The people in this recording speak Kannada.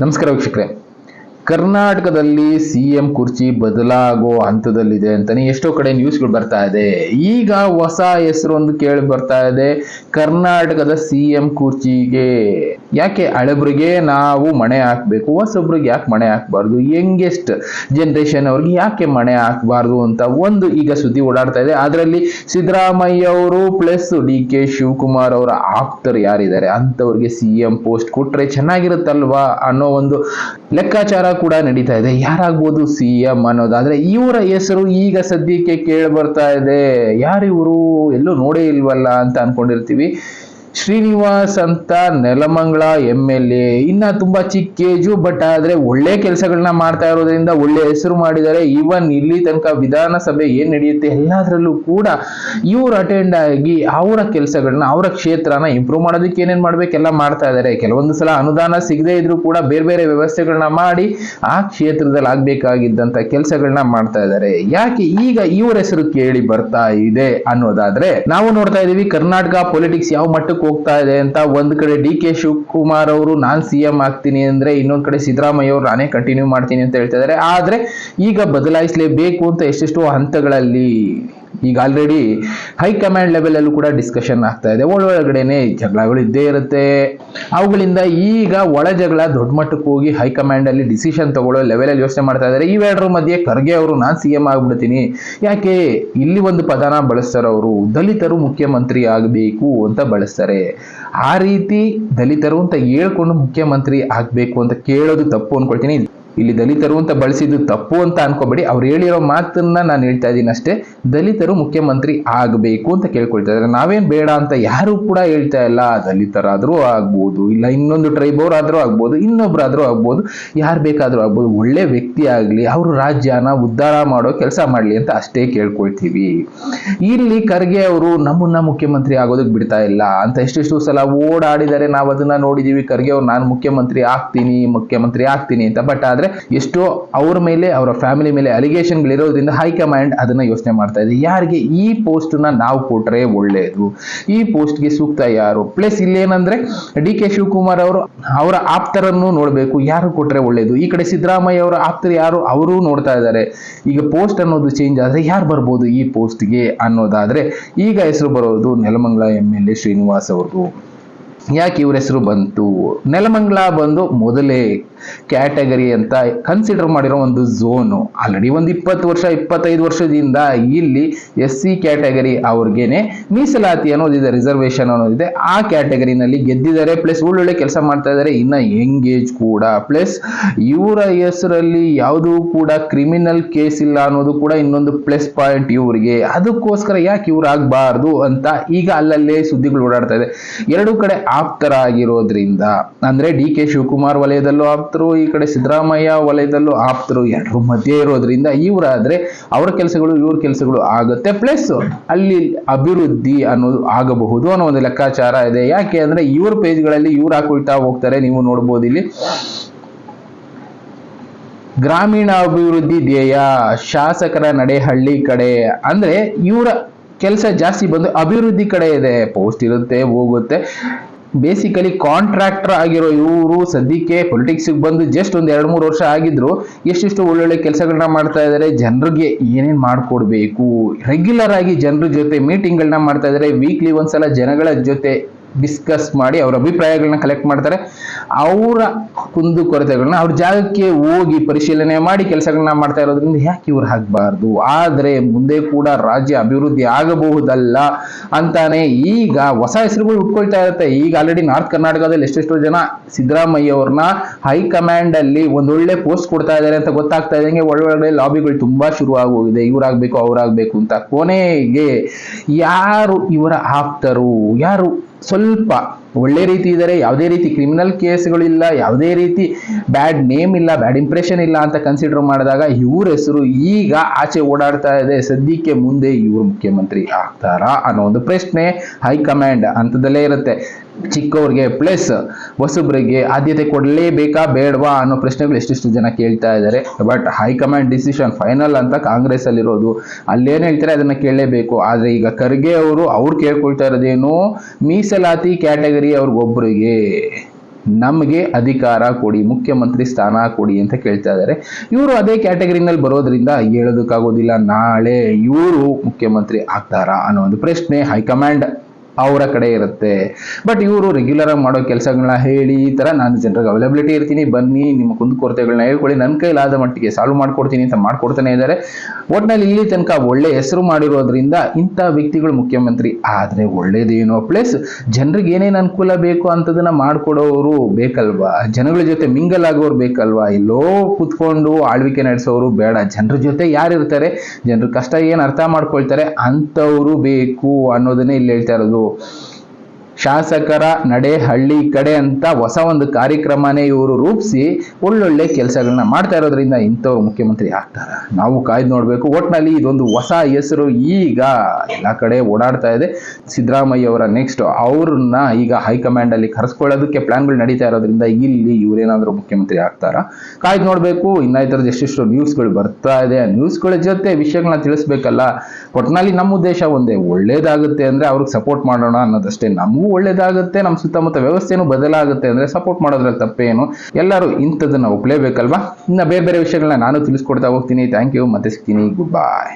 ನಮಸ್ಕಾರ ವೀಕ್ಷಕರೇ. ಕರ್ನಾಟಕದಲ್ಲಿ ಸಿ ಎಂ ಕುರ್ಚಿ ಬದಲಾಗೋ ಹಂತದಲ್ಲಿದೆ ಅಂತಾನೆ ಎಷ್ಟೋ ಕಡೆ ನ್ಯೂಸ್ಗಳು ಬರ್ತಾ ಇದೆ. ಈಗ ಹೊಸ ಹೆಸರು ಒಂದು ಕೇಳಿ ಬರ್ತಾ ಇದೆ. ಕರ್ನಾಟಕದ ಸಿ ಎಂ ಕುರ್ಚಿಗೆ ಯಾಕೆ ಹಳಬ್ರಿಗೆ ನಾವು ಮಣೆ ಹಾಕ್ಬೇಕು? ಹೊಸೊಬ್ರಿಗೆ ಯಾಕೆ ಮಣೆ ಹಾಕ್ಬಾರ್ದು? ಯಂಗೆಸ್ಟ್ ಜನರೇಷನ್ ಅವ್ರಿಗೆ ಯಾಕೆ ಮಣೆ ಹಾಕ್ಬಾರ್ದು ಅಂತ ಒಂದು ಈಗ ಸುದ್ದಿ ಓಡಾಡ್ತಾ ಇದೆ. ಅದರಲ್ಲಿ ಸಿದ್ದರಾಮಯ್ಯ ಅವರು ಪ್ಲಸ್ ಡಿ ಕೆ ಶಿವಕುಮಾರ್ ಅವರ ಆಪ್ತರು ಯಾರಿದ್ದಾರೆ? ಅಂಥವ್ರಿಗೆ ಸಿ ಎಂ ಪೋಸ್ಟ್ ಕೊಟ್ರೆ ಚೆನ್ನಾಗಿರುತ್ತಲ್ವಾ ಅನ್ನೋ ಒಂದು ಲೆಕ್ಕಾಚಾರ ಕೂಡ ನಡೀತಾ ಇದೆ. ಯಾರಾಗ್ಬೋದು ಸಿ ಎಂ ಅನ್ನೋದಾದ್ರೆ ಇವರ ಹೆಸರು ಈಗ ಸದ್ಯಕ್ಕೆ ಕೇಳಿ ಬರ್ತಾ ಇದೆ. ಯಾರಿವರು ಎಲ್ಲೂ ನೋಡೇ ಇಲ್ವಲ್ಲ ಅಂತ ಅನ್ಕೊಂಡಿರ್ತೀವಿ. ಶ್ರೀನಿವಾಸ್ ಅಂತ ನೆಲಮಂಗಳ ಎಂ ಎಲ್ ಎ ಇನ್ನ ತುಂಬಾ ಚಿಕ್ಕ ಏಜು ಬಟ್ ಆದ್ರೆ ಒಳ್ಳೆ ಕೆಲಸಗಳನ್ನ ಮಾಡ್ತಾ ಇರೋದ್ರಿಂದ ಒಳ್ಳೆ ಹೆಸರು ಮಾಡಿದ್ದಾರೆ. ಈವನ್ ಇಲ್ಲಿ ತನಕ ವಿಧಾನಸಭೆ ಏನ್ ನಡೆಯುತ್ತೆ ಎಲ್ಲದರಲ್ಲೂ ಕೂಡ ಇವ್ರು ಅಟೆಂಡ್ ಆಗಿ ಅವರ ಕೆಲಸಗಳನ್ನ ಅವರ ಕ್ಷೇತ್ರನ ಇಂಪ್ರೂವ್ ಮಾಡೋದಕ್ಕೆ ಏನೇನ್ ಮಾಡ್ಬೇಕೆಲ್ಲ ಮಾಡ್ತಾ ಇದ್ದಾರೆ. ಕೆಲವೊಂದು ಸಲ ಅನುದಾನ ಸಿಗದೇ ಇದ್ರೂ ಕೂಡ ಬೇರೆ ಬೇರೆ ವ್ಯವಸ್ಥೆಗಳನ್ನ ಮಾಡಿ ಆ ಕ್ಷೇತ್ರದಲ್ಲಿ ಆಗ್ಬೇಕಾಗಿದ್ದಂತ ಕೆಲಸಗಳನ್ನ ಮಾಡ್ತಾ ಇದ್ದಾರೆ. ಯಾಕೆ ಈಗ ಇವ್ರ ಹೆಸರು ಕೇಳಿ ಬರ್ತಾ ಇದೆ ಅನ್ನೋದಾದ್ರೆ, ನಾವು ನೋಡ್ತಾ ಇದೀವಿ ಕರ್ನಾಟಕ ಪೊಲಿಟಿಕ್ಸ್ ಯಾವ ಮಟ್ಟಕ್ಕೆ ಹೋಗ್ತಾ ಇದೆ ಅಂತ ಒಂದ್ ಕಡೆ ಡಿ ಕೆ ಶಿವಕುಮಾರ್ ಅವರು, ನಾನು ಸಿ ಎಂ ಆಗ್ತೀನಿ ಅಂದ್ರೆ ಇನ್ನೊಂದ್ ಕಡೆ ಸಿದ್ದರಾಮಯ್ಯ ಅವರು ನಾನೇ ಕಂಟಿನ್ಯೂ ಮಾಡ್ತೀನಿ ಅಂತ ಹೇಳ್ತಾ ಇದ್ದಾರೆ. ಆದ್ರೆ ಈಗ ಬದಲಾಯಿಸಲೇಬೇಕು ಅಂತ ಎಷ್ಟೆಷ್ಟೋ ಹಂತಗಳಲ್ಲಿ ಈಗ ಆಲ್ರೆಡಿ ಹೈಕಮಾಂಡ್ ಲೆವೆಲಲ್ಲೂ ಕೂಡ ಡಿಸ್ಕಷನ್ ಆಗ್ತಾ ಇದೆ. ಒಳಗಡೆನೆ ಜಗಳಗಳು ಇದ್ದೇ ಇರುತ್ತೆ. ಅವುಗಳಿಂದ ಈಗ ಒಳ ಜಗಳ ದೊಡ್ಡ ಮಟ್ಟಕ್ಕೆ ಹೋಗಿ ಹೈಕಮಾಂಡ್ ಅಲ್ಲಿ ಡಿಸಿಷನ್ ತಗೊಳ್ಳೋ ಲೆವೆಲಲ್ಲಿ ಯೋಚನೆ ಮಾಡ್ತಾ ಇದ್ದಾರೆ. ಇವೆರಡರ ಮಧ್ಯೆ ಖರ್ಗೆ ಅವರು, ನಾನ್ ಸಿ ಎಂ ಆಗ್ಬಿಡ್ತೀನಿ. ಯಾಕೆ? ಇಲ್ಲಿ ಒಂದು ಪದನ ಬಳಸ್ತಾರೆ ಅವರು. ದಲಿತರು ಮುಖ್ಯಮಂತ್ರಿ ಆಗಬೇಕು ಅಂತ ಬಳಸ್ತಾರೆ. ಆ ರೀತಿ ದಲಿತರು ಅಂತ ಹೇಳ್ಕೊಂಡು ಮುಖ್ಯಮಂತ್ರಿ ಆಗ್ಬೇಕು ಅಂತ ಕೇಳೋದು ತಪ್ಪು ಅನ್ಕೊಳ್ತೀನಿ. ಇಲ್ಲಿ ದಲಿತರು ಅಂತ ಬಳಸಿದ್ದು ತಪ್ಪು ಅಂತ ಅನ್ಕೋಬೇಡಿ. ಅವ್ರು ಹೇಳಿರೋ ಮಾತನ್ನ ನಾನು ಹೇಳ್ತಾ ಇದ್ದೀನಿ ಅಷ್ಟೇ. ದಲಿತರು ಮುಖ್ಯಮಂತ್ರಿ ಆಗಬೇಕು ಅಂತ ಕೇಳ್ಕೊಳ್ತಾ ಇದ್ದಾರೆ. ನಾವೇನು ಬೇಡ ಅಂತ ಯಾರು ಕೂಡ ಹೇಳ್ತಾ ಇಲ್ಲ. ದಲಿತರಾದರೂ ಆಗ್ಬೋದು, ಇಲ್ಲ ಇನ್ನೊಂದು ಟ್ರೈಬ್ ಅವರಾದರೂ ಆಗ್ಬೋದು ಇನ್ನೊಬ್ಬರಾದರೂ ಆಗ್ಬೋದು, ಯಾರು ಬೇಕಾದರೂ ಆಗ್ಬೋದು. ಒಳ್ಳೆ ವ್ಯಕ್ತಿ ಆಗಲಿ, ಅವರು ರಾಜ್ಯನ ಉದ್ಧಾರ ಮಾಡೋ ಕೆಲಸ ಮಾಡಲಿ ಅಂತ ಅಷ್ಟೇ ಕೇಳ್ಕೊಳ್ತೀವಿ. ಇಲ್ಲಿ ಖರ್ಗೆ ಅವರು ನಮ್ಮನ್ನ ಮುಖ್ಯಮಂತ್ರಿ ಆಗೋದಕ್ಕೆ ಬಿಡ್ತಾ ಇಲ್ಲ ಅಂತ ಎಷ್ಟೆಷ್ಟು ಸಲ ಓಡಾಡಿದರೆ ನಾವು ಅದನ್ನ ನೋಡಿದೀವಿ. ಖರ್ಗೆ ಅವ್ರು, ನಾನು ಮುಖ್ಯಮಂತ್ರಿ ಆಗ್ತೀನಿ ಮುಖ್ಯಮಂತ್ರಿ ಆಗ್ತೀನಿ ಅಂತ. ಬಟ್ ಆದ್ರೆ ಎಷ್ಟೋ ಅವ್ರ ಮೇಲೆ, ಅವರ ಫ್ಯಾಮಿಲಿ ಮೇಲೆ ಅಲಿಗೇಷನ್ ಅಲಿಗೇಷನ್ಗಳಿರೋದ್ರಿಂದ ಹೈಕಮಾಂಡ್ ಅದನ್ನ ಯೋಚನೆ ಮಾಡ್ತಾ ಇದೆ. ಯಾರಿಗೆ ಈ ಪೋಸ್ಟ್ನ ನಾವು ಕೊಟ್ರೆ ಒಳ್ಳೆಯದು ಈ ಪೋಸ್ಟ್ಗೆ ಸೂಕ್ತ ಯಾರು? ಪ್ಲಸ್ ಇಲ್ಲೇನಂದ್ರೆ ಡಿ ಕೆ ಶಿವಕುಮಾರ್ ಅವರು ಅವರ ಆಪ್ತರನ್ನು ನೋಡ್ಬೇಕು. ಯಾರು ಕೊಟ್ರೆ ಒಳ್ಳೆಯದು ಈ ಕಡೆ ಸಿದ್ದರಾಮಯ್ಯ ಅವರ ಆಪ್ತರ ಯಾರು? ಅವರು ನೋಡ್ತಾ ಇದ್ದಾರೆ. ಈಗ ಪೋಸ್ಟ್ ಅನ್ನೋದು ಚೇಂಜ್ ಆದ್ರೆ ಯಾರು ಬರ್ಬೋದು ಈ ಪೋಸ್ಟ್ಗೆ ಅನ್ನೋದಾದ್ರೆ ಈಗ ಹೆಸರು ಬರೋದು Nelamangala M L A Srinivas ಅವರು ಯಾಕೆ ಇವ್ರ ಹೆಸರು ಬಂತು? ನೆಲಮಂಗ್ಲ ಬಂದು ಮೊದಲೇ ಕ್ಯಾಟಗರಿ ಅಂತ ಕನ್ಸಿಡರ್ ಮಾಡಿರೋ ಒಂದು ಝೋನು ಆಲ್ರೆಡಿ ಒಂದು ಇಪ್ಪತ್ತು ವರ್ಷ, ಇಪ್ಪತ್ತೈದು ವರ್ಷದಿಂದ ಇಲ್ಲಿ ಎಸ್ ಸಿ ಕ್ಯಾಟಗರಿ ಅವ್ರಿಗೇನೆ ಮೀಸಲಾತಿ ಅನ್ನೋದಿದೆ ರಿಸರ್ವೇಶನ್ ಅನ್ನೋದಿದೆ. ಆ ಕ್ಯಾಟಗರಿನಲ್ಲಿ ಗೆದ್ದಿದ್ದಾರೆ ಪ್ಲಸ್ ಒಳ್ಳೊಳ್ಳೆ ಕೆಲಸ ಮಾಡ್ತಾ ಇದ್ದಾರೆ, ಇನ್ನು ಎಂಗೇಜ್ ಕೂಡ. ಪ್ಲಸ್ ಇವರ ಹೆಸರಲ್ಲಿ ಯಾವುದೂ ಕೂಡ ಕ್ರಿಮಿನಲ್ ಕೇಸ್ ಇಲ್ಲ ಅನ್ನೋದು ಕೂಡ ಇನ್ನೊಂದು ಪ್ಲಸ್ ಪಾಯಿಂಟ್ ಇವರಿಗೆ. ಅದಕ್ಕೋಸ್ಕರ ಯಾಕೆ ಇವ್ರು ಆಗಬಾರ್ದು ಅಂತ ಈಗ ಅಲ್ಲಲ್ಲೇ ಸುದ್ದಿಗಳು ಓಡಾಡ್ತಾ ಇದೆ. ಎರಡು ಕಡೆ ಆಪ್ತರಾಗಿರೋದ್ರಿಂದ, ಅಂದ್ರೆ ಡಿ ಕೆ ಶಿವಕುಮಾರ್ ವಲಯದಲ್ಲೂ ಆಪ್ತರು, ಈ ಕಡೆ ಸಿದ್ದರಾಮಯ್ಯ ವಲಯದಲ್ಲೂ ಆಪ್ತರು ಎರಡರ ಮಧ್ಯೆ ಇರೋದ್ರಿಂದ ಇವರಾದ್ರೆ ಅವರ ಕೆಲಸಗಳು, ಇವ್ರ ಕೆಲಸಗಳು ಆಗುತ್ತೆ. ಪ್ಲಸ್ ಅಲ್ಲಿ ಅಭಿವೃದ್ಧಿ ಅನ್ನೋದು ಆಗಬಹುದು ಅನ್ನೋ ಒಂದು ಲೆಕ್ಕಾಚಾರ ಇದೆ. ಯಾಕೆ ಅಂದ್ರೆ ಇವ್ರ ಪೇಜ್ಗಳಲ್ಲಿ ಇವ್ರು ಹಾಕೊಳ್ತಾ ಹೋಗ್ತಾರೆ, ನೀವು ನೋಡ್ಬೋದು ಇಲ್ಲಿ. ಗ್ರಾಮೀಣ ಅಭಿವೃದ್ಧಿ ಧ್ಯೇಯ, ಶಾಸಕರ ನಡೆ ಹಳ್ಳಿ ಕಡೆ, ಅಂದ್ರೆ ಇವರ ಕೆಲಸ ಜಾಸ್ತಿ ಬಂದು ಅಭಿವೃದ್ಧಿ ಕಡೆ ಇದೆ. ಪೋಸ್ಟ್ ಇರುತ್ತೆ, ಹೋಗುತ್ತೆ. ಬೇಸಿಕಲಿ ಕಾಂಟ್ರಾಕ್ಟರ್ ಆಗಿರೋ ಇವರು ಸದ್ಯಕ್ಕೆ ಪೊಲಿಟಿಕ್ಸಿಗೆ ಬಂದು ಜಸ್ಟ್ ಒಂದು ಎರಡು ಮೂರು ವರ್ಷ ಆಗಿದ್ರು, ಎಷ್ಟೆಷ್ಟು ಒಳ್ಳೊಳ್ಳೆ ಕೆಲಸಗಳನ್ನ ಮಾಡ್ತಾ ಇದ್ದಾರೆ ಜನರಿಗೆ ಏನೇನ್ ಮಾಡಿಕೊಡ್ಬೇಕು? ರೆಗ್ಯುಲರ್ ಆಗಿ ಜನರ ಜೊತೆ ಮೀಟಿಂಗ್ಗಳನ್ನ ಮಾಡ್ತಾ ಇದ್ದಾರೆ ವೀಕ್ಲಿ ಒಂದ್ಸಲ ಜನಗಳ ಜೊತೆ ಡಿಸ್ಕಸ್ ಮಾಡಿ ಅವ್ರ ಅಭಿಪ್ರಾಯಗಳನ್ನ ಕಲೆಕ್ಟ್ ಮಾಡ್ತಾರೆ. ಅವರ ಕುಂದು ಕೊರತೆಗಳನ್ನ ಅವ್ರ ಜಾಗಕ್ಕೆ ಹೋಗಿ ಪರಿಶೀಲನೆ ಮಾಡಿ ಕೆಲಸಗಳನ್ನ ಮಾಡ್ತಾ ಇರೋದ್ರಿಂದ ಯಾಕೆ ಇವ್ರು ಹಾಕ್ಬಾರ್ದು? ಆದ್ರೆ ಮುಂದೆ ಕೂಡ ರಾಜ್ಯ ಅಭಿವೃದ್ಧಿ ಆಗಬಹುದಲ್ಲ ಅಂತಾನೆ ಈಗ ಹೊಸ ಹೆಸರುಗಳು ಉಟ್ಕೊಳ್ತಾ ಇರುತ್ತೆ. ಈಗ ಆಲ್ರೆಡಿ ನಾರ್ತ್ ಕರ್ನಾಟಕದಲ್ಲಿ ಎಷ್ಟೆಷ್ಟೋ ಜನ ಸಿದ್ದರಾಮಯ್ಯ ಅವ್ರನ್ನ ಹೈಕಮಾಂಡ್ ಅಲ್ಲಿ ಒಂದೊಳ್ಳೆ ಪೋಸ್ಟ್ ಕೊಡ್ತಾ ಇದ್ದಾರೆ ಅಂತ ಗೊತ್ತಾಗ್ತಾ ಇದ್ದಂಗೆ ಒಳ್ಳೊಳ್ಳೆ ಲಾಬಿಗಳು ತುಂಬಾ ಶುರು ಆಗೋಗಿದೆ ಇವ್ರಾಗ್ಬೇಕು ಅವ್ರಾಗ್ಬೇಕು ಅಂತ. ಕೊನೆಗೆ ಯಾರು ಇವರ ಆಪ್ತರು? ಯಾರು ಸ್ವಲ್ಪ ಒಳ್ಳೆ ರೀತಿ ಇದ್ದಾರೆ ಯಾವುದೇ ರೀತಿ ಕ್ರಿಮಿನಲ್ ಕೇಸ್ಗಳಿಲ್ಲ ಯಾವುದೇ ರೀತಿ ಬ್ಯಾಡ್ ನೇಮ್ ಇಲ್ಲ ಬ್ಯಾಡ್ ಇಂಪ್ರೆಷನ್ ಇಲ್ಲ ಅಂತ ಕನ್ಸಿಡರ್ ಮಾಡಿದಾಗ ಇವ್ರ ಹೆಸರು ಈಗ ಆಚೆ ಓಡಾಡ್ತಾ ಇದೆ. ಸದ್ಯಕ್ಕೆ ಮುಂದೆ ಇವರು ಮುಖ್ಯಮಂತ್ರಿ ಆಗ್ತಾರಾ ಅನ್ನೋ ಒಂದು ಪ್ರಶ್ನೆ ಹೈಕಮಾಂಡ್ ಹಂತದಲ್ಲೇ ಇರುತ್ತೆ. ಚಿಕ್ಕವ್ರಿಗೆ ಪ್ಲಸ್ ಹೊಸಬ್ರಿಗೆ ಆದ್ಯತೆ ಕೊಡಲೇಬೇಕಾ, ಬೇಡವಾ ಅನ್ನೋ ಪ್ರಶ್ನೆಗಳು ಎಷ್ಟೆಷ್ಟು ಜನ ಕೇಳ್ತಾ ಇದ್ದಾರೆ. ಬಟ್ ಹೈಕಮಾಂಡ್ ಡಿಸಿಷನ್ ಫೈನಲ್ ಅಂತ ಕಾಂಗ್ರೆಸ್ ಅಲ್ಲಿರೋದು. ಅಲ್ಲೇನು ಹೇಳ್ತಾರೆ ಅದನ್ನ ಕೇಳಲೇಬೇಕು. ಆದ್ರೆ ಈಗ ಖರ್ಗೆ ಅವರು ಅವ್ರು ಕೇಳ್ಕೊಳ್ತಾ ಇರೋದೇನು ಮೀಸಲಾತಿ ಕ್ಯಾಟಗರಿ ಅವ್ರಿಗೊಬ್ರಿಗೆ ನಮಗೆ ಅಧಿಕಾರ ಕೊಡಿ, ಮುಖ್ಯಮಂತ್ರಿ ಸ್ಥಾನ ಕೊಡಿ ಅಂತ ಕೇಳ್ತಾ ಇದ್ದಾರೆ. ಇವರು ಅದೇ ಕ್ಯಾಟಗರಿನಲ್ಲಿ ಬರೋದ್ರಿಂದ ಹೇಳೋದಕ್ಕಾಗೋದಿಲ್ಲ. ನಾಳೆ ಇವರು ಮುಖ್ಯಮಂತ್ರಿ ಆಗ್ತಾರಾ ಅನ್ನೋ ಒಂದು ಪ್ರಶ್ನೆ ಹೈಕಮಾಂಡ್ ಅವರ ಕಡೆ ಇರುತ್ತೆ. ಬಟ್ ಇವರು ರೆಗ್ಯುಲರ್ ಆಗಿ ಮಾಡೋ ಕೆಲಸಗಳನ್ನ ಹೇಳಿ, ಈ ತರ ನಾನು ಜನರಿಗೆ ಅವೈಲಬಿಲಿಟಿ ಇರ್ತೀನಿ, ಬನ್ನಿ, ನಿಮ್ಮ ಕುಂದುಕೊರತೆಗಳನ್ನ ಹೇಳ್ಕೊಳ್ಳಿ ನನ್ನ ಕೈಲಾದ ಮಟ್ಟಿಗೆ ಸಾಲ್ವ್ ಮಾಡ್ಕೊಡ್ತೀನಿ ಅಂತ ಮಾಡ್ಕೊಡ್ತಾನೆ ಇದ್ದಾರೆ ಒಟ್ನಲ್ಲಿ ಇಲ್ಲಿ ತನಕ ಒಳ್ಳೆ ಹೆಸರು ಮಾಡಿರೋದ್ರಿಂದ ಇಂಥ ವ್ಯಕ್ತಿಗಳು ಮುಖ್ಯಮಂತ್ರಿ ಆದ್ರೆ ಒಳ್ಳೇದೇನೋ. ಪ್ಲಸ್ ಜನರಿಗೆ ಏನೇನು ಅನುಕೂಲ ಬೇಕು ಅಂತದನ್ನ ಮಾಡ್ಕೊಡೋರು ಬೇಕಲ್ವಾ? ಜನಗಳ ಜೊತೆ ಮಿಂಗಲ್ ಆಗೋರು ಬೇಕಲ್ವಾ? ಎಲ್ಲೋ ಕುತ್ಕೊಂಡು ಆಳ್ವಿಕೆ ನಡೆಸೋರು ಬೇಡ. ಜನರ ಜೊತೆ ಯಾರು ಇರ್ತಾರೆ ಜನರ ಕಷ್ಟ ಏನು ಅರ್ಥ ಮಾಡ್ಕೊಳ್ತಾರೆ? ಅಂಥವ್ರು ಬೇಕು ಅನ್ನೋದನ್ನೇ ಇಲ್ಲಿ ಹೇಳ್ತಾ ಇರೋದು. do ಶಾಸಕರ ನಡೆ ಹಳ್ಳಿ ಕಡೆ ಅಂತ ಹೊಸ ಒಂದು ಕಾರ್ಯಕ್ರಮನೇ ಇವರು ರೂಪಿಸಿ ಒಳ್ಳೊಳ್ಳೆ ಕೆಲಸಗಳನ್ನ ಮಾಡ್ತಾ ಇರೋದ್ರಿಂದ ಇಂಥವ್ರು ಮುಖ್ಯಮಂತ್ರಿ ಆಗ್ತಾರೆ. ನಾವು ಕಾಯ್ದು ನೋಡಬೇಕು. ಒಟ್ನಲ್ಲಿ ಇದೊಂದು ಹೊಸ ಹೆಸರು ಈಗ ಎಲ್ಲ ಕಡೆ ಓಡಾಡ್ತಾ ಇದೆ. ಸಿದ್ದರಾಮಯ್ಯ ಅವರ ನೆಕ್ಸ್ಟ್ ಅವ್ರನ್ನ ಈಗ ಹೈಕಮಾಂಡಲ್ಲಿ ಕರೆಸ್ಕೊಳ್ಳೋದಕ್ಕೆ ಪ್ಲಾನ್ಗಳು ನಡೀತಾ ಇರೋದ್ರಿಂದ ಇಲ್ಲಿ ಇವರೇನಾದರೂ ಮುಖ್ಯಮಂತ್ರಿ ಆಗ್ತಾರ? ಕಾಯ್ದು ನೋಡಬೇಕು. ಇನ್ನ ಈ ಥರದ್ದು ಎಷ್ಟೆಷ್ಟು ನ್ಯೂಸ್ಗಳು ಬರ್ತಾ ಇದೆ. ಆ ನ್ಯೂಸ್ಗಳ ಜೊತೆ ವಿಷಯಗಳನ್ನ ತಿಳಿಸ್ಬೇಕಲ್ಲ. ಒಟ್ನಲ್ಲಿ ನಮ್ಮ ಉದ್ದೇಶ ಒಂದೇ, ಒಳ್ಳೇದಾಗುತ್ತೆ ಅಂದ್ರೆ ಅವ್ರಿಗೆ ಸಪೋರ್ಟ್ ಮಾಡೋಣ ಅನ್ನೋದಷ್ಟೇ. ನಮಗೂ ಒಳ್ಳೇದಾಗುತ್ತೆ ನಮ್ಮ ಸುತ್ತಮುತ್ತ ವ್ಯವಸ್ಥೆನೂ ಬದಲಾಗುತ್ತೆ ಅಂದರೆ ಸಪೋರ್ಟ್ ಮಾಡೋದ್ರಲ್ಲಿ ತಪ್ಪೇನು. ಎಲ್ಲರೂ ಇಂಥದ್ದನ್ನು ಒಪ್ಲೇಬೇಕಲ್ವಾ? ಇನ್ನು ಬೇರೆ ಬೇರೆ ವಿಷಯಗಳನ್ನ ನಾನು ತಿಳಿಸ್ಕೊಡ್ತಾ ಹೋಗ್ತೀನಿ. ಥ್ಯಾಂಕ್ ಯು ಮತ್ತೆ ಸಿಗ್ತೀನಿ. ಗುಡ್ ಬಾಯ್